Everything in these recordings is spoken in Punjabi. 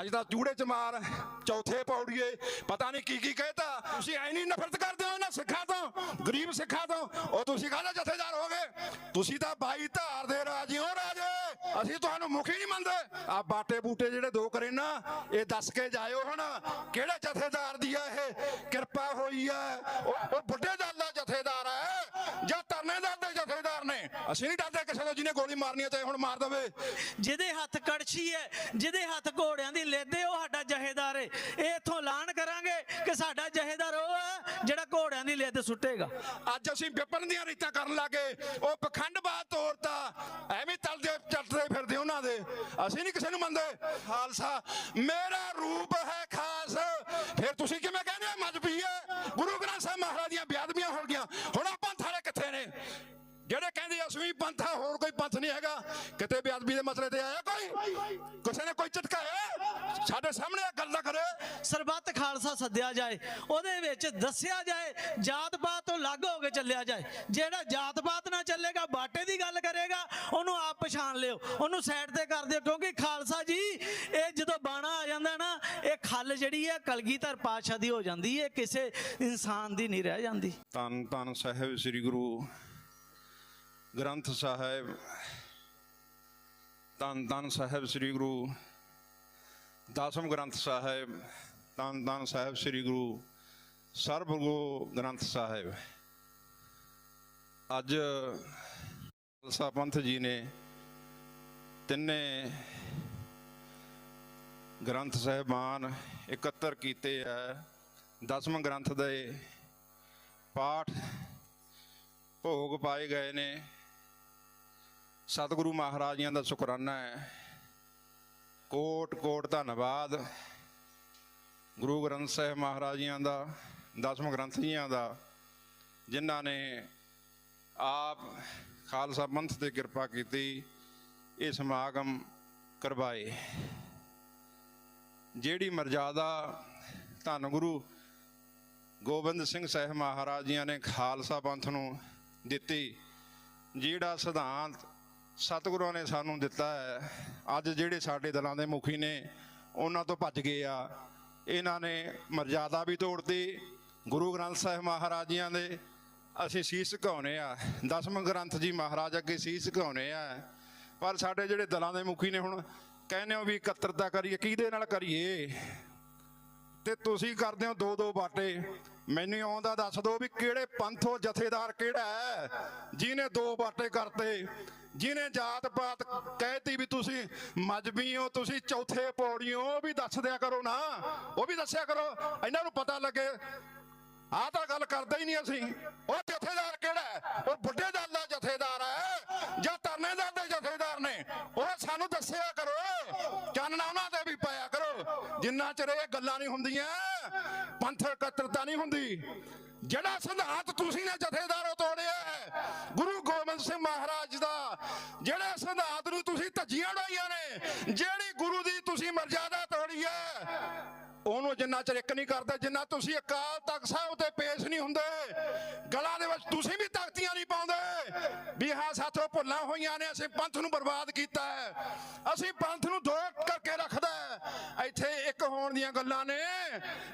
ਅੱਜ ਤਾਂ ਚੂੜੇ ਚ ਮਾਰ, ਚੌਥੇ ਪੌੜੀਏ, ਪਤਾ ਨਹੀਂ ਕੀ ਕੀ ਕਹਿਤਾ। ਤੁਸੀਂ ਐ ਨਹੀਂ ਨਫ਼ਰਤ ਕਰਦੇ ਹੋ ਇਹਨਾਂ ਸਿੱਖਾਂ ਤੋਂ, ਗਰੀਬ ਸਿੱਖਾਂ ਤੋਂ। ਉਹ ਤੁਸੀਂ ਕਾਹਦਾ ਜਥੇਦਾਰ ਹੋ ਗਏ ਤੁਸੀਂ ਤਾਂ ਬਾਈ ਧਾਰ ਦੇ ਰਾਜੇ ਹੋ ਰਾਜੇ। ਅਸੀਂ ਤੁਹਾਨੂੰ ਮੁਖੀ ਨਹੀਂ ਮੰਨਦੇ। ਆ ਬਾਟੇ ਬੂਟੇ ਜਿਹੜੇ ਦੋ ਕਰੇ ਨਾ, ਇਹ ਦੱਸ ਕੇ ਜਾਇਓ ਹੁਣ। ਕਿਹੜੇ ਜਥੇਦਾਰ ਦੀ ਆ ਇਹ? ਕਿਰਪਾ ਹੋਈ ਆ। ਉਹ ਬੁੱਢੇ ਦਲ ਦਾ ਜਥੇਦਾਰ ਹੈ। ਜਾਂ ਤਰਨੇਦਾਰ ਦੇ ਜਥੇਦਾਰ ਨੇ। ਅਸੀਂ ਨਹੀਂ ਡਰਦੇ ਕਿਸੇ ਤੋਂ ਜਿਹਨੇ ਗੋਲੀ ਮਾਰਨੀ ਹੈ ਚਾਹੇ ਹੁਣ ਮਾਰ ਦਵੇ। ਜਿਹਦੇ ਹੱਥ ਕੜਛੀ ਹੈ ਜਿਹਦੇ ਹੱਥ ਘੋੜਿਆਂ ਦੀ ਲੈਦੇ ਉਹ ਸਾਡਾ ਜਹੇਦਾਰ ਹੈ। ਇਹ ਇਥੋਂ ਐਲਾਨ ਕਰਾਂਗੇ ਕਿ ਸਾਡਾ ਜਹੇਦਾਰ ਉਹ ਹੈ ਜਿਹੜਾ ਘੋੜਿਆਂ ਦੀ ਲੈਦ ਸੁੱਟੇਗਾ। ਅੱਜ ਅਸੀਂ ਵਿਪਨ ਦੀਆਂ ਰੀਤਾਂ ਕਰਨ ਲੱਗੇ। ਉਹ ਪਖੰਡਬਾਦ ਤੋੜਤਾ ਐਵੇਂ ਤਲਦੇ ਚੱਟਦੇ ਫਿਰਦੇ ਉਹਨਾਂ ਦੇ। ਅਸੀਂ ਨਹੀਂ ਕਿਸੇ ਨੂੰ ਮੰਨਦੇ। ਖਾਲਸਾ ਮੇਰਾ ਰੂਪ ਹੈ ਖਾਸ। ਫਿਰ ਤੁਸੀਂ ਕਿਵੇਂ ਕਹਿੰਦੇ ਮਜਬੀ ਹੈ ਗੁਰੂ ਗ੍ਰੰਥ ਸਾਹਿਬ ਮਹਾਰਾਜ ਦੀਆਂ ਬਿਆਦਬੀਆਂ ਹੋ ਗਈਆਂ ਹੁਣ ਆਪਾਂ ਪੰਥ ਕਿੱਥੇ ਨੇ। ਜਿਹੜੇ ਕਹਿੰਦੇ ਅਸੀਂ ਪੰਥ ਆ ਹੋਰ ਕੋਈ ਪੰਥ ਨਹੀਂ ਹੈਗਾ। ਕਿਤੇ ਬਿਆਦਬੀ ਦੇ ਮਸਲੇ ਤੇ ਆਇਆ ਕੋਈ? ਕਿਸੇ ਨੇ ਕੋਈ ਝਟਕਾਇਆ? ਸਾਡੇ ਸਾਹਮਣੇ ਆ ਗੱਲ ਨਾ ਕਰੇ। ਸਰਬੱਤ ਖਾਲਸਾ ਸੱਦਿਆ ਜਾਏ ਉਹਦੇ ਵਿੱਚ ਦੱਸਿਆ ਜਾਏ ਜਾਤ ਪਾਤ ਤੋਂ ਅਲੱਗ ਹੋ ਕੇ ਚੱਲਿਆ ਜਾਏ। ਜਿਹੜਾ ਜਾਤ ਪਾਤ ਨਾਲ ਚੱਲੇਗਾ ਬਾਟੇ ਦੀ ਗੱਲ ਕਰੇਗਾ ਉਹਨੂੰ ਆਪ ਪਛਾਣ ਲਿਓ। ਉਹਨੂੰ ਸਾਈਡ ਤੇ ਕਰ ਦਿਓ ਕਿਉਂਕਿ ਖਾਲਸਾ ਜੀ ਇਹ ਜਦੋਂ ਬਾਣਾ ਆ ਜਾਂਦਾ ਨਾ ਇਹ ਖੱਲ ਜਿਹੜੀ ਹੈ ਕਲਗੀਧਰ ਪਾਤਸ਼ਾਹ ਦੀ ਹੋ ਜਾਂਦੀ ਹੈ ਕਿਸੇ ਇਨਸਾਨ ਦੀ ਨਹੀਂ ਰਹਿ ਜਾਂਦੀ। ਧੰਨ ਧੰਨ ਸਾਹਿਬ ਸ੍ਰੀ ਗੁਰੂ ਗ੍ਰੰਥ ਸਾਹਿਬ, ਧੰਨ ਧੰਨ ਸਾਹਿਬ ਸ੍ਰੀ ਗੁਰੂ, ਦਸਮ ਗ੍ਰੰਥ ਸਾਹਿਬ, ਧੰਨ ਧੰਨ ਸਾਹਿਬ ਸ੍ਰੀ ਗੁਰੂ ਸਰਬ ਗੁਰੂ ਗ੍ਰੰਥ ਸਾਹਿਬ। ਅੱਜ ਖਾਲਸਾ ਪੰਥ ਜੀ ਨੇ ਤਿੰਨੇ ਗ੍ਰੰਥ ਸਾਹਿਬਾਨ ਇਕੱਤਰ ਕੀਤੇ ਹੈ ਦਸਮ ਗ੍ਰੰਥ ਦੇ ਪਾਠ ਭੋਗ ਪਾਏ ਗਏ ਨੇ। ਸਤਿਗੁਰੂ ਮਹਾਰਾਜ ਜੀਆਂ ਦਾ ਸ਼ੁਕਰਾਨਾ ਹੈ। ਕੋਟ ਕੋਟ ਧੰਨਵਾਦ। ਗੁਰੂ ਗ੍ਰੰਥ ਸਾਹਿਬ ਮਹਾਰਾਜ ਜੀਆਂ ਦਾ, ਦਸਮ ਗ੍ਰੰਥ ਜੀਆਂ ਦਾ, ਜਿਨ੍ਹਾਂ ਨੇ ਆਪ ਖਾਲਸਾ ਪੰਥ ਤੇ ਕਿਰਪਾ ਕੀਤੀ, ਇਹ ਸਮਾਗਮ ਕਰਵਾਏ। ਜਿਹੜੀ ਮਰਜ਼ਾਦਾ ਧੰਨ ਗੁਰੂ ਗੋਬਿੰਦ ਸਿੰਘ ਸਾਹਿਬ ਮਹਾਰਾਜ ਜੀਆਂ ਨੇ ਖਾਲਸਾ ਪੰਥ ਨੂੰ ਦਿੱਤੀ, ਜਿਹੜਾ ਸਿਧਾਂਤ ਸਤਿਗੁਰਾਂ ਨੇ ਸਾਨੂੰ ਦਿੱਤਾ ਹੈ। ਅੱਜ ਜਿਹੜੇ ਸਾਡੇ ਦਲਾਂ ਦੇ ਮੁਖੀ ਨੇ, ਉਹਨਾਂ ਤੋਂ ਭੱਜ ਗਏ ਆ। ਇਹਨਾਂ ਨੇ ਮਰਜ਼ਾਦਾ ਵੀ ਤੋੜਤੀ। ਗੁਰੂ ਗ੍ਰੰਥ ਸਾਹਿਬ ਮਹਾਰਾਜ ਜੀਆਂ ਦੇ ਅਸੀਂ ਸੀਸ ਝੁਕਾਉਨੇ ਆ। ਦਸਮ ਗ੍ਰੰਥ ਜੀ ਮਹਾਰਾਜ ਅੱਗੇ ਸੀਸ ਝੁਕਾਉਨੇ ਆ। ਪਰ ਸਾਡੇ ਜਿਹੜੇ ਦਲਾਂ ਦੇ ਮੁਖੀ ਨੇ ਹੁਣ, ਕਹਿੰਦੇ ਹੋ ਵੀ ਇਕੱਤਰਤਾ ਕਰੀਏ, ਕਿਹਦੇ ਨਾਲ ਕਰੀਏ? ਤੇ ਤੁਸੀਂ ਕਰਦੇ ਹੋ ਦੋ ਦੋ ਬਾਟੇ। ਮੈਨੂੰ ਆਉਂਦਾ ਦੱਸ ਦਿਓ ਵੀ ਕਿਹੜੇ ਪੰਥੋ ਜਥੇਦਾਰ ਕਿਹੜਾ ਹੈ? ਜਿਹਨੇ ਦੋ ਬਾਟੇ ਕਰਤੇ, ਜਿਹਨੇ ਜਾਤ ਪਾਤ ਕਹਿਤੀ ਵੀ ਤੁਸੀਂ ਮਜਬੀ ਹੋ, ਤੁਸੀਂ ਚੌਥੇ ਪੌੜੀਓ ਉਹ ਵੀ ਦੱਸ ਦਿਆ ਕਰੋ ਨਾ। ਉਹ ਵੀ ਦੱਸਿਆ ਕਰੋ। ਇਹਨਾਂ ਨੂੰ ਪਤਾ ਲੱਗੇ ਆਹ ਤਾਂ ਗੱਲ ਕਰਦਾ ਹੀ ਨਹੀਂ ਅਸੀਂ। ਉਹ ਜਥੇਦਾਰ ਕਿਹੜਾ ਉਹ ਬੁੱਢੇ ਦਲ ਦਾ ਜਥੇਦਾਰ ਹੈ ਜਾਂ ਤਰਨੇਦਾਰ ਦੇ ਜਥੇਦਾਰ ਨੇ? ਉਹ ਸਾਨੂੰ ਦੱਸਿਆ ਕਰੋ। ਚਾਨਣਾ ਉਹਨਾਂ ਤੇ ਵੀ ਪਾਇਆ ਕਰੋ। ਜਿੰਨਾ ਚਿਰ ਇਹ ਗੱਲਾਂ ਨਹੀਂ ਹੁੰਦੀਆਂ, ਪੰਥ ਇਕੱਤਰਤਾ ਨਹੀਂ ਹੁੰਦੀ। ਜਿਹੜਾ ਸਿਧਾਂਤ ਤੁਸੀਂ ਨੇ ਜਥੇਦਾਰੋ ਤੋੜਿਆ ਗੁਰੂ ਗੋਬਿੰਦ ਸਿੰਘ ਮਹਾਰਾਜ ਦਾ, ਜਿਹੜੇ ਸਿਧਾਂਤ ਨੂੰ ਤੁਸੀਂ ਧੱਜੀਆਂ ਉਡਾਈਆਂ ਨੇ, ਜਿਹੜੀ ਗੁਰੂ ਦੀ ਤੁਸੀਂ ਮਰਜ਼ਾਦਾ ਤੋੜੀ ਹੈ ਉਹਨੂੰ ਜਿੰਨਾ ਚਿਰ ਇੱਕ ਨਹੀਂ ਕਰਦੇ, ਜਿੰਨਾ ਤੁਸੀਂ ਅਕਾਲ ਤਖਤ ਸਾਹਿਬ ਤੇ ਪੇਸ਼ ਨਹੀਂ ਹੁੰਦੇ, ਗਲਾਂ ਦੇ ਵਿੱਚ ਤੁਸੀਂ ਵੀ ਤਖਤੀਆਂ ਨਹੀਂ ਪਾਉਂਦੇ। ਵੀ ਹਾਂ ਸਾਥੋਂ ਭੁੱਲਾਂ ਹੋਈਆਂ ਨੇ, ਅਸੀਂ ਪੰਥ ਨੂੰ ਬਰਬਾਦ ਕੀਤਾ ਹੈ। ਅਸੀਂ ਪੰਥ ਨੂੰ ਦੋ ਕਰਕੇ ਰੱਖਦਾ ਇੱਥੇ ਇੱਕ ਹੋਣ ਦੀਆਂ ਗੱਲਾਂ ਨੇ,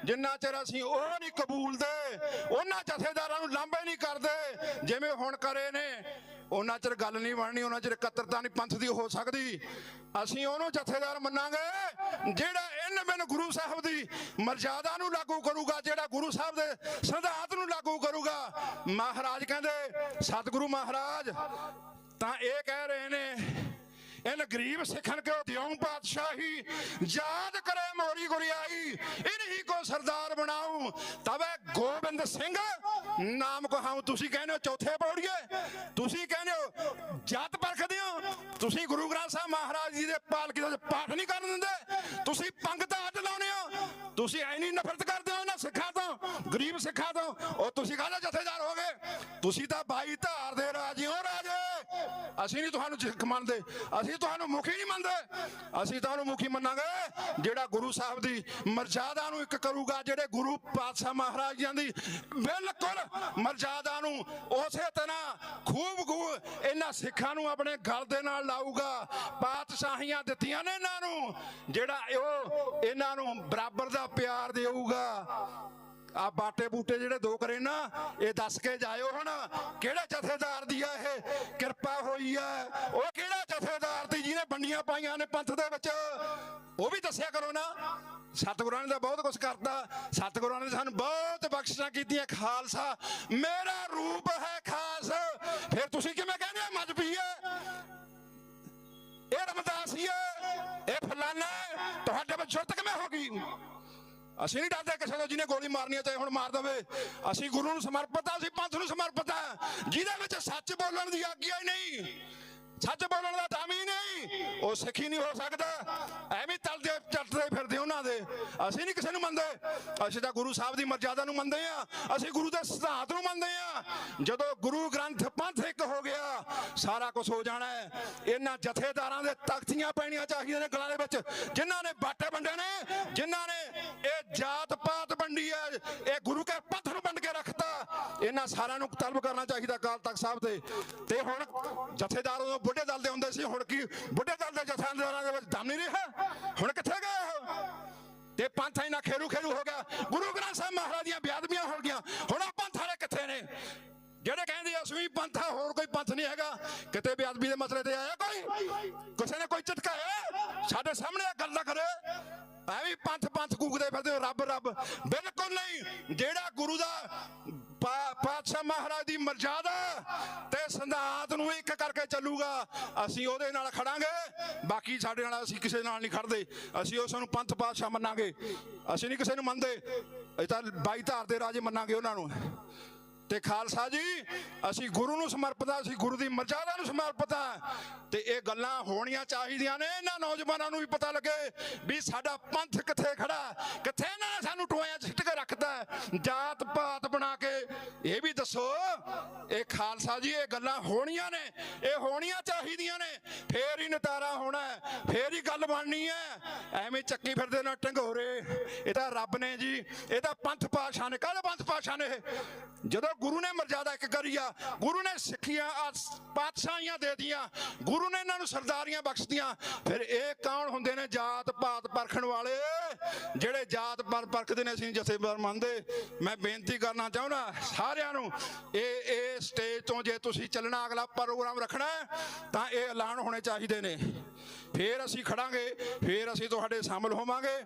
ਜਿੰਨਾ ਚਿਰ ਅਸੀਂ ਉਹ ਨਹੀਂ ਕਬੂਲਦੇ, ਉਹਨਾਂ ਜਥੇਦਾਰਾਂ ਨੂੰ ਲਾਂਭੇ ਨਹੀਂ ਕਰਦੇ, ਜਿਵੇਂ ਹੁਣ ਕਰੇ ਨੇ। ਉਹਨਾਂ ਚਿਰ ਗੱਲ ਨਹੀਂ ਬਣਨੀ, ਉਹਨਾਂ ਚਿਰ ਇਕੱਤਰਤਾ ਨਹੀਂ ਪੰਥ ਦੀ ਹੋ ਸਕਦੀ। ਅਸੀਂ ਉਹਨੂੰ ਜਥੇਦਾਰ ਮੰਨਾਂਗੇ, ਜਿਹੜਾ ਇਨ ਬਿਨ ਗੁਰੂ ਸਾਹਿਬ ਦੀ ਮਰਜ਼ਾਦਾ ਨੂੰ ਲਾਗੂ ਕਰੂਗਾ, ਜਿਹੜਾ ਗੁਰੂ ਸਾਹਿਬ ਦੇ ਸਿਧਾਂਤ ਨੂੰ ਲਾਗੂ ਕਰੂਗਾ। ਮਹਾਰਾਜ ਕਹਿੰਦੇ, ਸਤਿਗੁਰੂ ਮਹਾਰਾਜ, ਤਾਂ ਇਹ ਕਹਿ ਰਹੇ ਨੇ, ਇਨ ਗਰੀਬ ਸਿੱਖਣ ਕੇ ਦਿਉਂ ਪਾਤਸ਼ਾਹੀ? ਯਾਦ ਕਰ ਮੋਰੀ ਗੁਰਿਆਈ ਇਨਹੀ ਕੋ ਸਰਦਾਰ ਬਣਾਉ। ਤਵੇ ਗੋਬਿੰਦ ਸਿੰਘ, ਨਾਮ ਕਹਾਉ। ਤੁਸੀਂ ਕਹਿੰਦੇ ਹੋ ਚੌਥੇ ਪੌੜੀਏ। ਤੁਸੀਂ ਕਹਿੰਦੇ ਹੋ ਜਾਤ ਪਰਖਦੇ ਹੋ। ਤੁਸੀਂ ਗੁਰੂ ਗ੍ਰੰਥ ਸਾਹਿਬ ਮਹਾਰਾਜ ਜੀ ਦੇ ਪਾਲਕੀ ਦਾ ਪਾਠ ਨਹੀਂ ਕਰਨ ਦਿੰਦੇ। ਤੁਸੀਂ ਪੰਗਤ ਅੱਡ ਲਾਉਨੇ ਹੋ। ਤੁਸੀਂ ਐ ਨਫ਼ਰਤ ਕਰਦੇ ਹੋ ਇਹਨਾਂ ਸਿੱਖਾਂ ਤੋਂ, ਗਰੀਬ ਸਿੱਖਾਂ ਤੋਂ। ਉਹ ਤੁਸੀਂ ਕਾਹਦਾ ਜਥੇਦਾਰ ਹੋ ਗਏ ਤੁਸੀਂ ਤਾਂ ਬਾਈ ਧਾਰ ਦੇ ਰਾਜੇ ਹੋ ਰਾਜੇ। ਅਸੀਂ ਨਹੀਂ ਤੁਹਾਨੂੰ ਸਿੱਖ ਮੰਨਦੇ। ਅਸੀਂ ਤੁਹਾਨੂੰ ਮੁਖੀ ਨਹੀਂ ਮੰਨਦੇ। ਅਸੀਂ ਤੁਹਾਨੂੰ ਮੁਖੀ ਮੰਨਾਂਗੇ। ਜਿਹੜਾ ਗੁਰੂ ਸਾਹਿਬ ਦੀ ਮਰਜ਼ਾਦਾ ਨੂੰ ਇੱਕ ਕਰੂਗਾ ਜਿਹੜੇ ਗੁਰੂ ਪਾਤਸ਼ਾਹ ਮਹਾਰਾਜਾਂ ਦੀ। ਬਿਲਕੁਲ ਮਰਜ਼ਾਦਾ ਨੂੰ ਉਸੇ ਤਰ੍ਹਾਂ ਖੂਬ ਖੂਬ ਇਹਨਾਂ ਸਿੱਖਾਂ ਨੂੰ ਆਪਣੇ ਗਲ ਦੇ ਨਾਲ ਲਾਊਗਾ। ਪਾਤਸ਼ਾਹੀਆਂ ਦਿੱਤੀਆਂ ਨੇ ਇਹਨਾਂ ਨੂੰ, ਜਿਹੜਾ ਉਹ ਇਹਨਾਂ ਨੂੰ ਬਰਾਬਰ ਦਾ ਪਿਆਰ ਦੇਊਗਾ। ਆ ਬਾਟੇ ਬੂਟੇ ਜਿਹੜੇ ਦੋ ਕਰੇ ਨਾ, ਇਹ ਦੱਸ ਕੇ ਜਾਇਓ ਹੁਣ ਕਿਹੜੇ ਜਥੇਦਾਰ ਦੀ ਆ ਇਹ? ਕਿਰਪਾ ਹੋਈ ਆ। ਉਹ ਕਿਹੜਾ ਜਥੇਦਾਰ ਦੀ ਜਿਹਨੇ ਬੰਡੀਆਂ ਪਾਈਆਂ ਨੇ ਪੰਥ ਦੇ ਵਿੱਚ? ਉਹ ਵੀ ਦੱਸਿਆ ਕਰੋ ਨਾ। ਸਤਿਗੁਰਾਂ ਨੇ ਤਾਂ ਬਹੁਤ ਕੁਝ ਕਰਤਾ। ਸਤਿਗੁਰਾਂ ਨੇ ਸਾਨੂੰ ਬਹੁਤ ਬਖਸ਼ਿਸ਼ਾਂ ਕੀਤੀਆਂ, ਖਾਲਸਾ। ਮੇਰਾ ਰੂਪ ਹੈ ਖਾਸ। ਫਿਰ ਤੁਸੀਂ ਕਿਵੇਂ ਕਹਿੰਦੇ ਹੋ ਮਜਬੀ ਹੈ ਇਹ ਰਮਦਾਸੀ ਇਹ ਫਲਾਨਾ ਤੁਹਾਡੇ ਵਿੱਚ ਜੁਰਤ ਕਿਵੇਂ ਹੋ ਗਈ? ਅਸੀਂ ਨਹੀਂ ਡਰਦੇ ਕਿਸੇ ਤੋਂ ਜਿਹਨੇ ਗੋਲੀ ਮਾਰਨੀ ਹੈ ਚਾਹੇ ਹੁਣ ਮਾਰ ਦਵੇ। ਅਸੀਂ ਗੁਰੂ ਨੂੰ ਸਮਰਪਿਤ ਆ, ਅਸੀਂ ਪੰਥ ਨੂੰ ਸਮਰਪਿਤ ਆ। ਜਿਹਦੇ ਵਿੱਚ ਸੱਚ ਬੋਲਣ ਦੀ ਆਗਿਆ ਹੀ ਨਹੀਂ। ਸੱਚ ਬੋਲਣ ਦਾ ਦਮ ਹੀ ਨਹੀਂ। ਉਹ ਸਿੱਖੀ ਨਹੀਂ ਹੋ ਸਕਦਾ। ਐਵੇਂ ਤਲਦੇ ਚੱਟਦੇ ਫਿਰਦੇ ਉਹਨਾਂ ਦੇ। ਅਸੀਂ ਨਹੀਂ ਕਿਸੇ ਨੂੰ ਮੰਨਦੇ। ਅਸੀਂ ਤਾਂ ਗੁਰੂ ਸਾਹਿਬ ਦੀ ਮਰਜ਼ਾਦਾ ਨੂੰ ਮੰਨਦੇ ਆ ਅਸੀਂ ਗੁਰੂ ਦੇ ਸਿਧਾਂਤ ਨੂੰ ਮੰਨਦੇ ਆ ਜਦੋਂ ਗੁਰੂ ਗ੍ਰੰਥ ਪੰਥ ਇੱਕ ਹੋ ਗਿਆ, ਸਾਰਾ ਕੁਝ ਹੋ ਜਾਣਾ ਹੈ। ਇਹਨਾਂ ਜਥੇਦਾਰਾਂ ਦੇ ਤਖਤੀਆਂ ਪੈਣੀਆਂ ਚਾਹੀਦੀਆਂ ਨੇ ਗਲਾਂ ਦੇ ਵਿੱਚ। ਜਿਨ੍ਹਾਂ ਨੇ ਬਾਟੇ ਵੰਡੇ ਨੇ, ਜਿਨ੍ਹਾਂ ਨੇ ਇਹ ਜਾਤ ਪਾਤ ਵੰਡੀ ਹੈ, ਇਹ ਗੁਰੂ ਕੇ ਪੰਥ ਨੂੰ ਵੰਡ ਕੇ ਰੱਖਤਾ। ਇਹਨਾਂ ਸਾਰਿਆਂ ਨੂੰ ਤਲਬ ਕਰਨਾ ਚਾਹੀਦਾ ਅਕਾਲ ਤਖਤ ਸਾਹਿਬ ਤੇ। ਤੇ ਹੁਣ ਜਥੇਦਾਰ ਉਦੋਂ ਬੁੱਢੇ ਦਲ ਦੇ ਹੁੰਦੇ ਸੀ ਹੁਣ ਕੀ ਬੁੱਢੇ ਦਲ ਦੇ ਜਥੇਦਾਰਾਂ ਦੇ ਵਿੱਚ ਦਮ ਨਹੀਂ ਰਿਹਾ? ਹੁਣ ਕਿੱਥੇ ਗਏ ਉਹ? ਤੇ ਪੰਥ ਇਹਨਾਂ ਖੇਰੂ ਖੇਰੂ ਹੋ ਗਿਆ। ਗੁਰੂ ਗ੍ਰੰਥ ਸਾਹਿਬ ਮਹਾਰਾਜ ਦੀਆਂ ਬਿਆਦਬੀਆਂ ਹੋ ਗਈਆਂ। ਹੁਣ ਉਹ ਪੰਥ ਵਾਲੇ ਕਿੱਥੇ ਨੇ? ਜਿਹੜੇ ਕਹਿੰਦੇ ਆ ਪੰਥ ਆ ਹੋਰ ਕੋਈ ਪੰਥ ਨਹੀਂ ਹੈਗਾ। ਕਿਤੇ ਬਿਆਦਬੀ ਦੇ ਮਸਲੇ ਤੇ ਆਇਆ ਕੋਈ? ਕਿਸੇ ਨੇ ਕੋਈ ਝਟਕਾਇਆ? ਸਾਡੇ ਸਾਹਮਣੇ ਇਹ ਗੱਲ ਨਾ ਕਰੇ। ਐਵੇਂ ਪੰਥ ਪੰਥ ਕੂਕਦੇ ਫਿਰਦੇ ਹੋ, ਰੱਬ ਰੱਬ ਬਿਲਕੁਲ ਨਹੀਂ। ਜਿਹੜਾ ਗੁਰੂ ਦਾ ਪਾਤਸ਼ਾਹ ਮਹਾਰਾਜ ਦੀ ਮਰਜ਼ਾਦਾ ਤੇ ਸਿਧਾਂਤ ਨੂੰ ਇੱਕ ਕਰਕੇ ਚੱਲੂਗਾ। ਅਸੀਂ ਉਹਦੇ ਨਾਲ ਖੜਾਂਗੇ। ਬਾਕੀ ਸਾਡੇ ਨਾਲ ਅਸੀਂ ਕਿਸੇ ਨਾਲ ਨਹੀਂ ਖੜਦੇ। ਅਸੀਂ ਉਸ ਨੂੰ ਪੰਥ ਪਾਤਸ਼ਾਹ ਮੰਨਾਂਗੇ। ਅਸੀਂ ਨਹੀਂ ਕਿਸੇ ਨੂੰ ਮੰਨਦੇ। ਅਸੀਂ ਤਾਂ ਬਾਈ ਧਾਰ ਦੇ ਰਾਜੇ ਮੰਨਾਂਗੇ ਉਹਨਾਂ ਨੂੰ। ਤੇ ਖਾਲਸਾ ਜੀ, ਅਸੀਂ ਗੁਰੂ ਨੂੰ ਸਮਰਪਿਤ ਹਾਂ ਅਸੀਂ ਗੁਰੂ ਦੀ ਮਰਜ਼ਾਦਾ ਨੂੰ ਸਮਰਪਿਤ ਹਾਂ ਤੇ ਇਹ ਗੱਲਾਂ ਹੋਣੀਆਂ ਚਾਹੀਦੀਆਂ ਨੇ। ਇਹਨਾਂ ਨੌਜਵਾਨਾਂ ਨੂੰ ਵੀ ਪਤਾ ਲੱਗੇ ਵੀ ਸਾਡਾ ਪੰਥ ਕਿੱਥੇ ਖੜਾ ਕਿੱਥੇ ਇਹਨਾਂ ਨੇ ਸਾਨੂੰ ਟੋਇਆਂ 'ਚ ਸਿੱਟ ਕੇ ਰੱਖਦਾ ਜਾਤ ਪਾਤ ਬਣਾ ਕੇ ਇਹ ਵੀ ਦੱਸੋ ਇਹ ਖਾਲਸਾ ਜੀ ਇਹ ਗੱਲਾਂ ਹੋਣੀਆਂ ਨੇ ਇਹ ਹੋਣੀਆਂ ਚਾਹੀਦੀਆਂ ਨੇ ਫੇਰ ਹੀ ਨਤਾਰਾ ਹੋਣਾ ਹੈ, ਫੇਰ ਹੀ ਗੱਲ ਬਣਨੀ ਹੈ। ਐਵੇਂ ਚੱਕੀ ਫਿਰਦੇ ਨਾ ਢੰਗੋਰੇ ਇਹ ਤਾਂ ਰੱਬ ਨੇ ਜੀ ਇਹ ਤਾਂ ਪੰਥ ਪਾਸ਼ਾ ਨੇ ਕਾਹਦੇ ਪੰਥ ਪਾਸ਼ਾ ਨੇ ਜਦੋਂ ਗੁਰੂ ਨੇ ਮਰਜ਼ਾਦਾ ਇੱਕ ਕਰੀ ਗੁਰੂ ਨੇ ਸਿੱਖੀਆਂ ਆ ਪਾਤਸ਼ਾਹੀਆਂ ਦੇ ਦਿੱਤੀਆਂ ਗੁਰੂ ਨੇ ਇਹਨਾਂ ਨੂੰ ਸਰਦਾਰੀਆਂ ਬਖਸ਼ਤੀਆਂ ਫਿਰ ਇਹ ਕੌਣ ਹੁੰਦੇ ਨੇ ਜਾਤ ਪਾਤ ਪਰਖਣ ਵਾਲੇ? ਜਿਹੜੇ ਜਾਤ ਪਾਤ ਪਰਖਦੇ ਨੇ ਅਸੀਂ ਜਥੇਦਾਰ ਮੰਨਦੇ ਮੈਂ ਬੇਨਤੀ ਕਰਨਾ ਚਾਹੁੰਦਾ ਸਾਰਿਆਂ ਨੂੰ। ਇਹ ਇਹ ਸਟੇਜ ਤੋਂ ਜੇ ਤੁਸੀਂ ਚੱਲਣਾ, ਅਗਲਾ ਪ੍ਰੋਗਰਾਮ ਰੱਖਣਾ ਤਾਂ ਇਹ ਐਲਾਨ ਹੋਣੇ ਚਾਹੀਦੇ ਨੇ। ਫੇਰ ਅਸੀਂ ਖੜਾਂਗੇ, ਫੇਰ ਅਸੀਂ ਤੁਹਾਡੇ ਸ਼ਾਮਲ ਹੋਵਾਂਗੇ।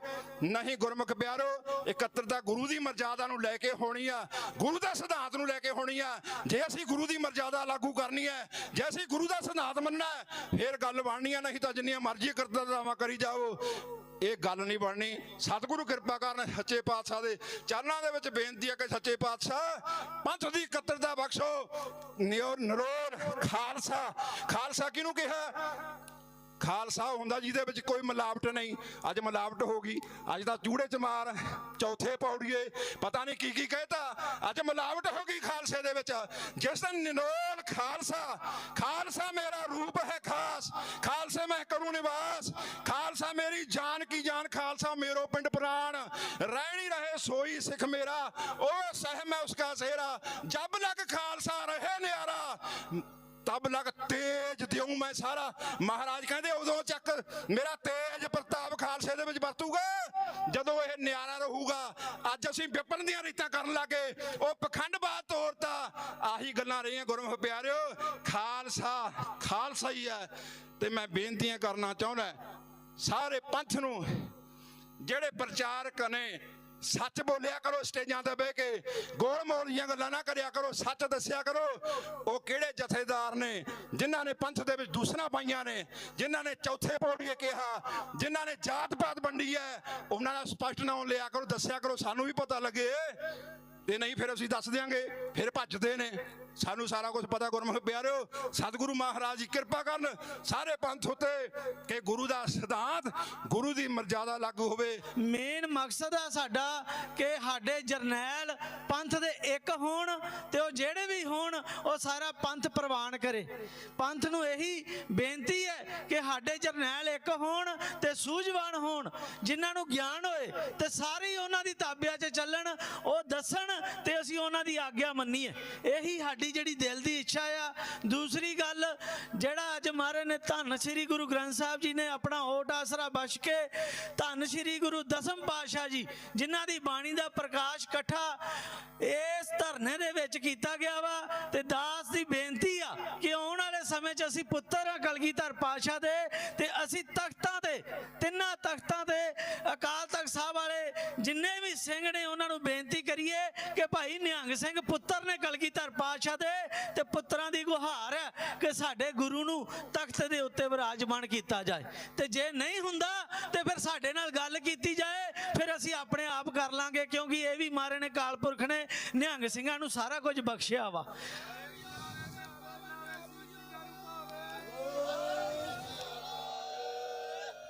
ਨਹੀਂ ਗੁਰਮੁਖ ਪਿਆਰੋ, ਇਕੱਤਰਤਾ ਗੁਰੂ ਦੀ ਮਰਜ਼ਾਦਾ ਨੂੰ ਲੈ ਕੇ ਹੋਣੀ ਆ। ਗੁਰੂ ਦੇ ਸਿਧਾਂਤ ਨੂੰ ਲੈ ਕੇ ਹੋਣੀ ਆ। ਜੇ ਅਸੀਂ ਗੁਰੂ ਦੀ ਮਰਜ਼ਾਦਾ ਲਾਗੂ ਕਰਨੀ ਹੈ, ਜੇ ਅਸੀਂ ਗੁਰੂ ਦਾ ਸਿਧਾਂਤ ਮੰਨਣਾ ਹੈ, ਫੇਰ ਗੱਲ ਬਣਨੀ ਆ, ਨਹੀਂ ਤਾਂ ਜਿੰਨੀਆਂ ਮਰਜ਼ੀ ਕਰਤਰਤਾਵਾਂ ਕਰੀ ਜਾਓ। ਇਹ ਗੱਲ ਨਹੀਂ ਬਣਨੀ। ਸਤਿਗੁਰੂ ਕਿਰਪਾ ਕਰਨ ਸੱਚੇ ਪਾਤਸ਼ਾਹ ਦੇ ਚਰਨਾਂ ਦੇ ਵਿੱਚ ਬੇਨਤੀ ਹੈ ਕਿ ਸੱਚੇ ਪਾਤਸ਼ਾਹ, ਪੰਥ ਦੀ ਇਕੱਤਰਤਾ ਬਖਸ਼ੋ। ਨਿਉ ਨਰੋੜ ਖਾਲਸਾ। ਖਾਲਸਾ ਕਿਹਨੂੰ ਕਿਹਾ? ਖਾਲਸਾ ਹੁੰਦਾ ਜਿਹਦੇ ਵਿੱਚ ਕੋਈ ਮਿਲਾਵਟ ਨਹੀਂ। ਅੱਜ ਮਿਲਾਵਟ ਹੋ ਗਈ। ਅੱਜ ਤਾਂ ਚੂੜੇ ਚ ਚੌਥੇ ਪੌੜੀਏ, ਪਤਾ ਨਹੀਂ ਕੀ ਕੀ ਕਹਿਤਾ। ਅੱਜ ਮਿਲਾਵਟ ਹੋ ਗਈ ਖਾਲਸੇ ਦੇ ਵਿੱਚ। ਜਿਸ ਦਿਨ ਨਿਨੋਲ ਖਾਲਸਾ ਖਾਲਸਾ ਮੇਰਾ ਰੂਪ ਹੈ ਖਾਸ। ਖਾਲਸੇ ਮੈਂ ਕਰੂੰ ਨਿਵਾਸ। ਖਾਲਸਾ ਮੇਰੀ ਜਾਨ ਕੀ ਜਾਨ, ਖਾਲਸਾ ਮੇਰੋ ਪਿੰਡ ਪ੍ਰਾਣ। ਰਹਿਣੀ ਰਹੇ, ਸੋਈ ਸਿੱਖ ਮੇਰਾ। ਉਹ ਸਹਿ ਮੈਂ ਉਸਕਾ ਸੇਰਾ ਜਬ ਲਗ ਖਾਲਸਾ ਰਹੇ ਨਿਆਰਾ। ਤਬ ਲਗ ਤੇਜ ਦਿਉ ਮੈਂ ਸਾਰਾ। ਮਹਾਰਾਜ ਕਹਿੰਦੇ ਉਦੋਂ ਚੱਕ ਮੇਰਾ ਤੇਜ ਪ੍ਰਤਾਪ ਖਾਲਸੇ ਦੇ ਵਿੱਚ ਵਰਤੂਗਾ। ਜਦੋਂ ਇਹ ਨਿਆਰਾ ਰਹੂਗਾ, ਅੱਜ ਅਸੀਂ ਵਿਪਨ ਦੀਆਂ ਰੀਤਾਂ ਕਰਨ ਲੱਗੇ। ਉਹ ਪਖੰਡਬਾਦ ਤੋਰਤਾ। ਆਹੀ ਗੱਲਾਂ ਰਹੀਆਂ ਗੁਰਮੁਖ ਪਿਆਰਿਓ। ਖਾਲਸਾ ਖਾਲਸਾ ਹੀ ਹੈ। ਤੇ ਮੈਂ ਬੇਨਤੀਆਂ ਕਰਨਾ ਚਾਹੁੰਦਾ, ਸਾਰੇ ਪੰਥ ਨੂੰ, ਜਿਹੜੇ ਪ੍ਰਚਾਰਕ ਨੇ ਸੱਚ ਬੋਲਿਆ ਕਰੋ, ਸਟੇਜਾਂ ਤੇ ਬਹਿ ਕੇ। ਗੋਲ ਮੋਲ ਦੀਆਂ ਗੱਲਾਂ ਨਾ ਕਰਿਆ ਕਰੋ, ਸੱਚ ਦੱਸਿਆ ਕਰੋ। ਉਹ ਕਿਹੜੇ ਜਥੇਦਾਰ ਨੇ, ਜਿਨ੍ਹਾਂ ਨੇ ਪੰਥ ਦੇ ਵਿੱਚ ਦੂਸਰਾ ਪਾਈਆਂ ਨੇ, ਜਿਨ੍ਹਾਂ ਨੇ ਚੌਥੇ ਪੌੜੀਏ ਕਿਹਾ, ਜਿਨ੍ਹਾਂ ਨੇ ਜਾਤ ਪਾਤ ਵੰਡੀ ਹੈ, ਉਹਨਾਂ ਦਾ ਸਪਸ਼ਟ ਨਾਮ ਲਿਆ ਕਰੋ, ਦੱਸਿਆ ਕਰੋ, ਸਾਨੂੰ ਵੀ ਪਤਾ ਲੱਗੇ। ਤੇ ਨਹੀਂ ਫਿਰ ਅਸੀਂ ਦੱਸ ਦਿਆਂਗੇ, ਫਿਰ ਭੱਜਦੇ ਨੇ। ਸਾਨੂੰ ਸਾਰਾ ਕੁਝ ਪਤਾ ਗੁਰਮੁਖ ਪਿਆਰਿਓ, ਸਤਿਗੁਰੂ ਮਹਾਰਾਜ ਜੀ ਕਿਰਪਾ ਕਰਨ ਸਾਰੇ ਪੰਥ ਉਤੇ ਕਿ ਗੁਰੂ ਦਾ ਸਿਧਾਂਤ ਗੁਰੂ ਦੀ ਮਰਜ਼ਾਦਾ ਲਾਗੂ ਹੋਵੇ। ਮੇਨ ਮਕਸਦ ਆ ਸਾਡਾ ਕਿ ਸਾਡੇ ਜਰਨੈਲ ਪੰਥ ਦੇ ਇੱਕ ਹੋਣ ਤੇ ਉਹ ਜਿਹੜੇ ਵੀ ਹੋਣ, ਉਹ ਸਾਰਾ ਪੰਥ ਪ੍ਰਵਾਨ ਕਰੇ। ਪੰਥ ਨੂੰ ਇਹੀ ਬੇਨਤੀ ਹੈ ਕਿ ਸਾਡੇ ਜਰਨੈਲ ਇੱਕ ਹੋਣ ਤੇ ਸੂਝਵਾਨ ਹੋਣ। ਜਿਨ੍ਹਾਂ ਨੂੰ ਗਿਆਨ ਹੋਏ ਤੇ ਸਾਰੇ ਹੀ ਉਹਨਾਂ ਦੀ ਤਾਬਿਆ 'ਚ ਚੱਲਣ, ਉਹ ਦੱਸਣ ਤੇ ਅਸੀਂ ਉਹਨਾਂ ਦੀ ਆਗਿਆ ਮੰਨੀਏ। ਇਹੀ ਸਾਡੀ ਜਿਹੜੀ ਦਿਲ ਦੀ ਇੱਛਾ ਆ। ਦੂਸਰੀ ਗੱਲ, ਜਿਹੜਾ ਅੱਜ ਮਹਾਰਾਜ ਨੇ ਧੰਨ ਸ੍ਰੀ ਗੁਰੂ ਗ੍ਰੰਥ ਸਾਹਿਬ ਜੀ ਨੇ ਆਪਣਾ ਓਟ ਆਸਰਾ ਬਖਸ਼ ਕੇ ਧੰਨ ਸ੍ਰੀ ਗੁਰੂ ਦਸਮ ਪਾਤਸ਼ਾਹ ਜੀ, ਜਿਨ੍ਹਾਂ ਦੀ ਬਾਣੀ ਦਾ ਪ੍ਰਕਾਸ਼ ਇਕੱਠਾ ਇਸ ਧਰਨੇ ਦੇ ਵਿੱਚ ਕੀਤਾ ਗਿਆ ਵਾ, ਤੇ ਦਾਸ ਦੀ ਬੇਨਤੀ ਆ ਕਿ ਆਉਣ ਵਾਲੇ ਸਮੇਂ 'ਚ ਅਸੀਂ ਪੁੱਤਰ ਆ ਕਲਗੀਧਰ ਪਾਤਸ਼ਾਹ ਦੇ, ਤੇ ਅਸੀਂ ਤਖਤਾਂ ਤੇ ਤਿੰਨਾਂ ਤਖਤਾਂ ਤੇ ਅਕਾਲ ਤਖਤ ਸਾਹਿਬ ਵਾਲੇ ਜਿੰਨੇ ਵੀ ਸਿੰਘ ਨੇ ਉਹਨਾਂ ਨੂੰ ਬੇਨਤੀ ਕਰੀਏ ਕਿ ਭਾਈ ਨਿਹੰਗ ਸਿੰਘ ਪੁੱਤਰ ਨੇ ਕਲਗੀਧਰ ਪਾਤਸ਼ਾਹ ਦੇ ਤੇ ਪੁੱਤਰਾਂ ਦੀ ਗੁਹਾਰ ਹੈ ਕਿ ਸਾਡੇ ਗੁਰੂ ਨੂੰ ਤਖਤ ਦੇ ਉੱਤੇ ਵਿਰਾਜਮਾਨ ਕੀਤਾ ਜਾਏ। ਤੇ ਜੇ ਨਹੀਂ ਹੁੰਦਾ ਤੇ ਫਿਰ ਸਾਡੇ ਨਾਲ ਗੱਲ ਕੀਤੀ ਜਾਏ, ਫਿਰ ਅਸੀਂ ਆਪਣੇ ਆਪ ਕਰ ਲਾਂਗੇ, ਕਿਉਂਕਿ ਇਹ ਵੀ ਮਾਰੇ ਨੇ ਕਾਲਪੁਰਖ ਨੇ, ਨਿਹੰਗ ਸਿੰਘਾਂ ਨੂੰ ਸਾਰਾ ਕੁਝ ਬਖਸ਼ਿਆ ਵਾ।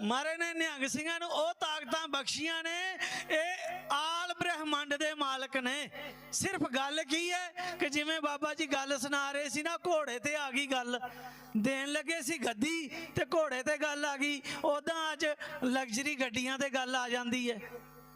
ਮਾਰੇ ਨੇ ਨਿਹੰਗ ਸਿੰਘਾਂ ਨੂੰ, ਉਹ ਤਾਕਤਾਂ ਬਖਸ਼ੀਆਂ ਨੇ, ਇਹ ਆਲ ਬ੍ਰਹਿਮੰਡ ਦੇ ਮਾਲਕ ਨੇ। ਸਿਰਫ ਗੱਲ ਕੀ ਹੈ ਕਿ ਜਿਵੇਂ ਬਾਬਾ ਜੀ ਗੱਲ ਸੁਣਾ ਰਹੇ ਸੀ ਨਾ, ਘੋੜੇ ਤੇ ਆ ਗਈ ਗੱਲ। ਦੇਣ ਲੱਗੇ ਸੀ ਗੱਦੀ ਤੇ ਘੋੜੇ ਤੇ ਗੱਲ ਆ ਗਈ। ਉਦਾਂ ਅੱਜ ਲਗਜ਼ਰੀ ਗੱਡੀਆਂ ਤੇ ਗੱਲ ਆ ਜਾਂਦੀ ਹੈ।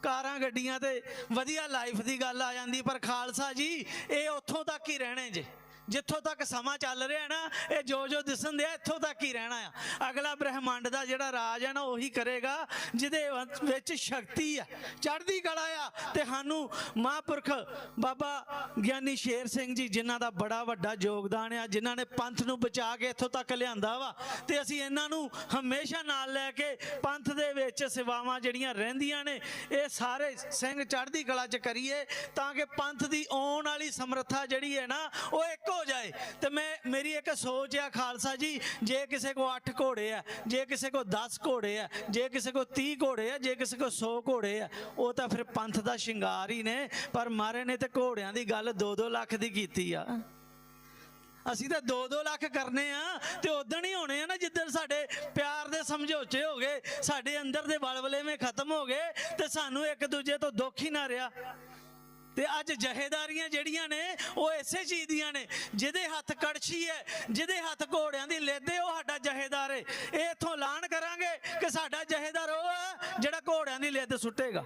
ਕਾਰਾਂ ਗੱਡੀਆਂ ਤੇ ਵਧੀਆ ਲਾਈਫ ਦੀ ਗੱਲ ਆ ਜਾਂਦੀ, ਪਰ ਖਾਲਸਾ ਜੀ, ਇਹ ਉੱਥੋਂ ਤੱਕ ਹੀ ਰਹਿਣੇ ਜੇ। ਜਿੱਥੋਂ ਤੱਕ ਸਮਾਂ ਚੱਲ ਰਿਹਾ ਨਾ, ਇਹ ਜੋ ਜੋ ਦਿਸਣ ਦਿਆ, ਇੱਥੋਂ ਤੱਕ ਹੀ ਰਹਿਣਾ ਆ। ਅਗਲਾ ਬ੍ਰਹਿਮੰਡ ਦਾ ਜਿਹੜਾ ਰਾਜ ਹੈ ਨਾ, ਉਹੀ ਕਰੇਗਾ, ਜਿਹਦੇ ਵਿੱਚ ਸ਼ਕਤੀ ਆ। ਚੜ੍ਹਦੀ ਕਲਾ ਆ। ਤੇ ਸਾਨੂੰ ਮਹਾਂਪੁਰਖ ਬਾਬਾ ਗਿਆਨੀ ਸ਼ੇਰ ਸਿੰਘ ਜੀ, ਜਿਨ੍ਹਾਂ ਦਾ ਬੜਾ ਵੱਡਾ ਯੋਗਦਾਨ ਆ, ਜਿਨ੍ਹਾਂ ਨੇ ਪੰਥ ਨੂੰ ਬਚਾ ਕੇ ਇੱਥੋਂ ਤੱਕ ਲਿਆਂਦਾ ਵਾ, ਤੇ ਅਸੀਂ ਇਹਨਾਂ ਨੂੰ ਹਮੇਸ਼ਾ ਨਾਲ ਲੈ ਕੇ ਪੰਥ ਦੇ ਵਿੱਚ ਸੇਵਾਵਾਂ ਜਿਹੜੀਆਂ ਰਹਿੰਦੀਆਂ ਨੇ, ਇਹ ਸਾਰੇ ਸਿੰਘ ਚੜ੍ਹਦੀ ਕਲਾ 'ਚ ਕਰੀਏ, ਤਾਂ ਕਿ ਪੰਥ ਦੀ ਆਉਣ ਵਾਲੀ ਸਮਰੱਥਾ ਜਿਹੜੀ ਹੈ ਨਾ, ਉਹ ਇੱਕੋ ਹੋ ਜਾਏ, ਤੇ ਮੈਂ, ਮੇਰੀ ਇੱਕ ਸੋਚ ਆ ਖਾਲਸਾ ਜੀ, ਜੇ ਕਿਸੇ ਕੋ 8 ਘੋੜੇ ਆ, ਜੇ ਕਿਸੇ ਕੋ 10 ਘੋੜੇ ਆ, ਜੇ ਕਿਸੇ ਕੋ 30 ਘੋੜੇ ਆ, ਜੇ ਕਿਸੇ ਕੋ 100 ਘੋੜੇ ਆ, ਉਹ ਤਾਂ ਫਿਰ ਪੰਥ ਦਾ ਸ਼ਿੰਗਾਰ ਹੀ ਨੇ, ਪਰ ਮਾਰੇ ਨੇ ਤੇ ਘੋੜਿਆਂ ਦੀ ਗੱਲ 2-2 ਲੱਖ ਦੀ ਕੀਤੀ ਆ। ਅਸੀਂ ਤਾਂ 2-2 ਲੱਖ ਕਰਨੇ ਆ, ਤੇ ਉਦੋਂ ਹੀ ਹੋਣੇ ਆ ਨਾ ਜਿੱਦਣ ਸਾਡੇ ਪਿਆਰ ਦੇ ਸਮਝੌਤੇ ਹੋ ਗਏ, ਸਾਡੇ ਅੰਦਰ ਦੇ ਬਲਬਲੇਵੇਂ ਖਤਮ ਹੋ ਗਏ, ਤੇ ਸਾਨੂੰ ਇੱਕ ਦੂਜੇ ਤੋਂ ਦੁੱਖ ਹੀ ਨਾ ਰਿਹਾ। ਤੇ ਅੱਜ ਜਹੇਦਾਰੀਆਂ ਜਿਹੜੀਆਂ ਨੇ, ਉਹ ਇਸੇ ਚੀਜ਼ ਦੀਆਂ ਨੇ। ਜਿਹਦੇ ਹੱਥ ਕੜਛੀ ਹੈ, ਜਿਹਦੇ ਹੱਥ ਘੋੜਿਆਂ ਦੀ ਲਿੱਦੇ, ਉਹ ਸਾਡਾ ਜਹੇਦਾਰ ਹੈ ਇਹ ਇਥੋਂ ਐਲਾਨ ਕਰਾਂਗੇ ਕਿ ਸਾਡਾ ਜਹੇਦਾਰ ਉਹ ਹੈ, ਜਿਹੜਾ ਘੋੜਿਆਂ ਦੀ ਲਿੱਦ ਸੁੱਟੇਗਾ।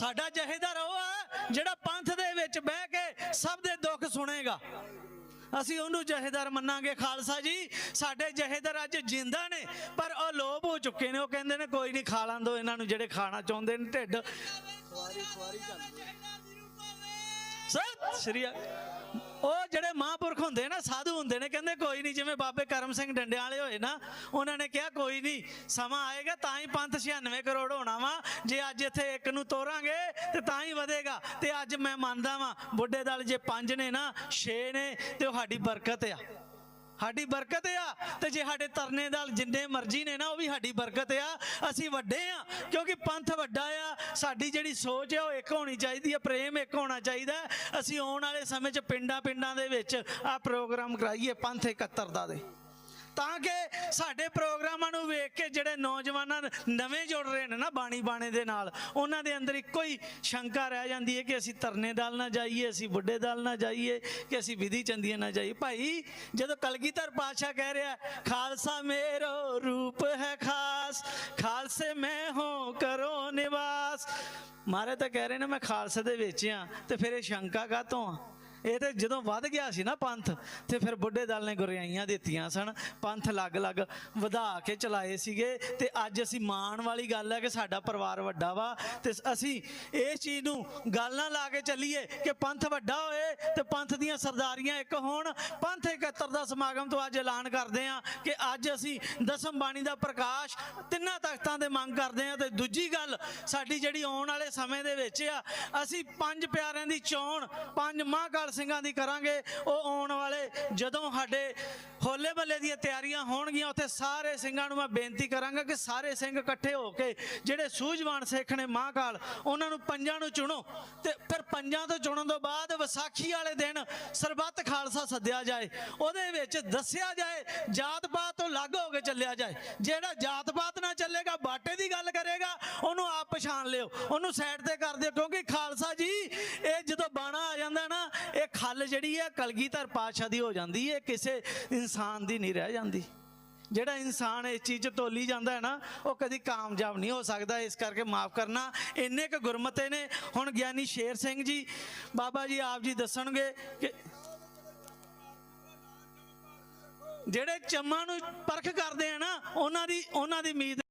ਸਾਡਾ ਜਹੇਦਾਰ ਉਹ ਹੈ, ਜਿਹੜਾ ਪੰਥ ਦੇ ਵਿੱਚ ਬਹਿ ਕੇ ਸਭ ਦੇ ਦੁੱਖ ਸੁਣੇਗਾ। ਅਸੀਂ ਉਹਨੂੰ ਜਹੇਦਾਰ ਮੰਨਾਂਗੇ ਖਾਲਸਾ ਜੀ। ਸਾਡੇ ਜਹੇਦਾਰ ਅੱਜ ਜਿੰਦਾ ਨੇ ਪਰ ਉਹ ਲੋਭ ਹੋ ਚੁੱਕੇ ਨੇ। ਉਹ ਕਹਿੰਦੇ ਨੇ ਕੋਈ ਨਹੀਂ ਖਾ ਲਾਂ ਦੋ ਇਹਨਾਂ ਨੂੰ ਜਿਹੜੇ ਖਾਣਾ ਚਾਹੁੰਦੇ ਨੇ ਢਿੱਡ। ਸਤਿ ਸ਼੍ਰੀ ਅਕਾਲ। ਉਹ ਜਿਹੜੇ ਮਹਾਂਪੁਰਖ ਹੁੰਦੇ ਨਾ, ਸਾਧੂ ਹੁੰਦੇ ਨੇ, ਕਹਿੰਦੇ ਕੋਈ ਨਹੀਂ, ਜਿਵੇਂ ਬਾਬੇ ਕਰਮ ਸਿੰਘ ਡੰਡਿਆਂ ਵਾਲੇ ਹੋਏ ਨਾ, ਉਹਨਾਂ ਨੇ ਕਿਹਾ ਕੋਈ ਨਹੀਂ, ਸਮਾਂ ਆਏਗਾ, ਤਾਂ ਹੀ ਪੰਥ 96 ਕਰੋੜ ਹੋਣਾ ਵਾ, ਜੇ ਅੱਜ ਇੱਥੇ ਇੱਕ ਨੂੰ ਤੋਰਾਂਗੇ, ਤੇ ਤਾਂ ਹੀ ਵਧੇਗਾ, ਤੇ ਅੱਜ ਮੈਂ ਮੰਨਦਾ ਵਾਂ, ਬੁੱਢੇ ਦਲ ਜੇ ਪੰਜ ਨੇ ਨਾ 6 ਨੇ, ਤੇ ਉਹ ਸਾਡੀ ਬਰਕਤ ਆ। ਸਾਡੀ ਬਰਕਤ ਆ। ਤੇ ਜੇ ਸਾਡੇ ਤਰਨੇ ਦਲ ਜਿੰਨੇ ਮਰਜ਼ੀ ਨੇ ਨਾ, ਉਹ ਵੀ ਸਾਡੀ ਬਰਕਤ ਆ। ਅਸੀਂ ਵੱਡੇ ਆ, ਕਿਉਂਕਿ ਪੰਥ ਵੱਡਾ ਆ। ਸਾਡੀ ਜਿਹੜੀ ਸੋਚ ਆ, ਉਹ ਇੱਕ ਹੋਣੀ ਚਾਹੀਦੀ ਹੈ ਪ੍ਰੇਮ ਇੱਕ ਹੋਣਾ ਚਾਹੀਦਾ। ਅਸੀਂ ਆਉਣ ਵਾਲੇ ਸਮੇਂ 'ਚ ਪਿੰਡਾਂ ਪਿੰਡਾਂ ਦੇ ਵਿੱਚ ਆ ਪ੍ਰੋਗਰਾਮ ਕਰਾਈਏ, ਪੰਥ ਇਕੱਤਰ ਦਾ ਦੇ। ਤਾਂ ਕਿ ਸਾਡੇ ਪ੍ਰੋਗਰਾਮਾਂ ਨੂੰ ਵੇਖ ਕੇ ਜਿਹੜੇ ਨੌਜਵਾਨਾਂ ਨਵੇਂ ਜੁੜ ਰਹੇ ਨੇ ਨਾ ਬਾਣੀ ਬਾਣੇ ਦੇ ਨਾਲ, ਉਹਨਾਂ ਦੇ ਅੰਦਰ ਇੱਕੋ ਹੀ ਸ਼ੰਕਾ ਰਹਿ ਜਾਂਦੀ ਹੈ ਕਿ ਅਸੀਂ ਤਰਨੇ ਦਲ ਨਾ ਜਾਈਏ, ਅਸੀਂ ਬੁੱਢੇ ਦਲ ਨਾ ਜਾਈਏ, ਕਿ ਅਸੀਂ ਵਿਧੀ ਚੰਦੀਆਂ ਨਾ ਜਾਈਏ। ਭਾਈ, ਜਦੋਂ ਕਲਗੀਧਰ ਪਾਤਸ਼ਾਹ ਕਹਿ ਰਿਹਾ, ਖਾਲਸਾ ਮੇਰੋ ਰੂਪ ਹੈ ਖਾਸ, ਖਾਲਸੇ ਮੈਂ ਹੋ ਕਰੋ ਨਿਵਾਸ। ਮਾਰੇ ਤਾਂ ਕਹਿ ਰਹੇ ਨੇ, ਮੈਂ ਖਾਲਸੇ ਦੇ ਵਿੱਚ ਆ ਤੇ ਫਿਰ ਇਹ ਸ਼ੰਕਾ ਕਾਤੋਂ ਆ? ਇਹ ਤੇ ਜਦੋਂ ਵੱਧ ਗਿਆ ਸੀ ਨਾ ਪੰਥ, ਤੇ ਫਿਰ ਬੁੱਢੇ ਦਲ ਨੇ ਗੁਰਿਆਈਆਂ ਦਿੱਤੀਆਂ ਸਨ, ਪੰਥ ਅਲੱਗ-ਅਲੱਗ ਵਧਾ ਕੇ ਚਲਾਏ ਸੀਗੇ, ਤੇ ਅੱਜ ਅਸੀਂ ਮਾਣ ਵਾਲੀ ਗੱਲ ਹੈ ਕਿ ਸਾਡਾ ਪਰਿਵਾਰ ਵੱਡਾ ਵਾ, ਤੇ ਅਸੀਂ ਇਸ ਚੀਜ਼ ਨੂੰ ਗੱਲ ਨਾ ਲਾ ਕੇ ਚੱਲੀਏ ਕਿ ਪੰਥ ਵੱਡਾ ਹੋਏ ਤੇ ਪੰਥ ਦੀਆਂ ਸਰਦਾਰੀਆਂ ਇੱਕ ਹੋਣ। ਪੰਥ ਇਕੱਤਰ ਦਾ ਸਮਾਗਮ ਤੋਂ ਅੱਜ ਐਲਾਨ ਕਰਦੇ ਹਾਂ ਕਿ ਅੱਜ ਅਸੀਂ ਦਸਮ ਬਾਣੀ ਦਾ ਪ੍ਰਕਾਸ਼ ਤਿੰਨਾਂ ਤਖਤਾਂ ਦੇ ਮੰਗ ਕਰਦੇ ਹਾਂ, ਤੇ ਦੂਜੀ ਗੱਲ ਸਾਡੀ ਜਿਹੜੀ ਆਉਣ ਵਾਲੇ ਸਮੇਂ ਦੇ ਵਿੱਚ ਆ, ਅਸੀਂ ਪੰਜ ਪਿਆਰਿਆਂ ਦੀ ਚੋਣ, ਪੰਜ ਮਹਾਂਕਾਲ ਨਿਹਾਲ ਸਿੰਘਾਂ ਦੀ ਕਰਾਂਗੇ। ਉਹ ਆਉਣ ਵਾਲੇ ਜਦੋਂ ਸਾਡੇ ਹੋਲੇ ਮਹੱਲੇ ਦੀਆਂ ਤਿਆਰੀਆਂ ਹੋਣਗੀਆਂ, ਉੱਥੇ ਸਾਰੇ ਸਿੰਘਾਂ ਨੂੰ ਮੈਂ ਬੇਨਤੀ ਕਰਾਂਗਾ ਕਿ ਸਾਰੇ ਸਿੰਘ ਇਕੱਠੇ ਹੋ ਕੇ, ਜਿਹੜੇ ਸੂਝਵਾਨ ਸਿੱਖ ਨੇ ਮਹਾਂਕਾਲ, ਉਹਨਾਂ ਨੂੰ ਪੰਜਾਂ ਨੂੰ ਚੁਣੋ। ਤੇ ਫਿਰ ਪੰਜਾਂ ਤੋਂ ਚੁਣਨ ਤੋਂ ਬਾਅਦ ਵਿਸਾਖੀ ਵਾਲੇ ਦਿਨ ਸਰਬੱਤ ਖਾਲਸਾ ਸੱਦਿਆ ਜਾਏ। ਉਹਦੇ ਵਿੱਚ ਦੱਸਿਆ ਜਾਏ ਜਾਤ ਪਾਤ ਤੋਂ ਅਲੱਗ ਹੋ ਕੇ ਚੱਲਿਆ ਜਾਏ। ਜਿਹੜਾ ਜਾਤ ਪਾਤ ਨਾਲ ਚੱਲੇਗਾ, ਬਾਟੇ ਦੀ ਗੱਲ ਕਰੇਗਾ, ਉਹਨੂੰ ਆਪ ਪਛਾਣ ਲਿਓ। ਉਹਨੂੰ ਸਾਈਡ ਤੇ ਕਰ ਦਿਓ, ਕਿਉਂਕਿ ਖਾਲਸਾ ਜੀ, ਇਹ ਜਦੋਂ ਬਾਣਾ ਆ ਜਾਂਦਾ ਨਾ ਇਹ ਖੱਲ ਜਿਹੜੀ ਹੈ ਕਲਗੀਧਰ ਪਾਤਸ਼ਾਹ ਦੀ ਹੋ ਜਾਂਦੀ ਹੈ ਕਿਸੇ ਇਨਸਾਨ ਦੀ ਨਹੀਂ ਰਹਿ ਜਾਂਦੀ। ਜਿਹੜਾ ਇਨਸਾਨ ਇਸ ਚੀਜ਼ 'ਚ ਤੋਲੀ ਜਾਂਦਾ ਹੈ ਨਾ, ਉਹ ਕਦੀ ਕਾਮਯਾਬ ਨਹੀਂ ਹੋ ਸਕਦਾ, ਇਸ ਕਰਕੇ ਮਾਫ ਕਰਨਾ। ਇੰਨੇ ਕੁ ਗੁਰਮਤੇ ਨੇ, ਹੁਣ ਗਿਆਨੀ ਸ਼ੇਰ ਸਿੰਘ ਜੀ, ਬਾਬਾ ਜੀ ਆਪ ਜੀ ਦੱਸਣਗੇ ਕਿ ਜਿਹੜੇ ਚੰਮਾਂ ਨੂੰ ਪਰਖ ਕਰਦੇ ਆ ਨਾ, ਉਹਨਾਂ ਦੀ ਉਹਨਾਂ ਦੀ ਉਮੀਦ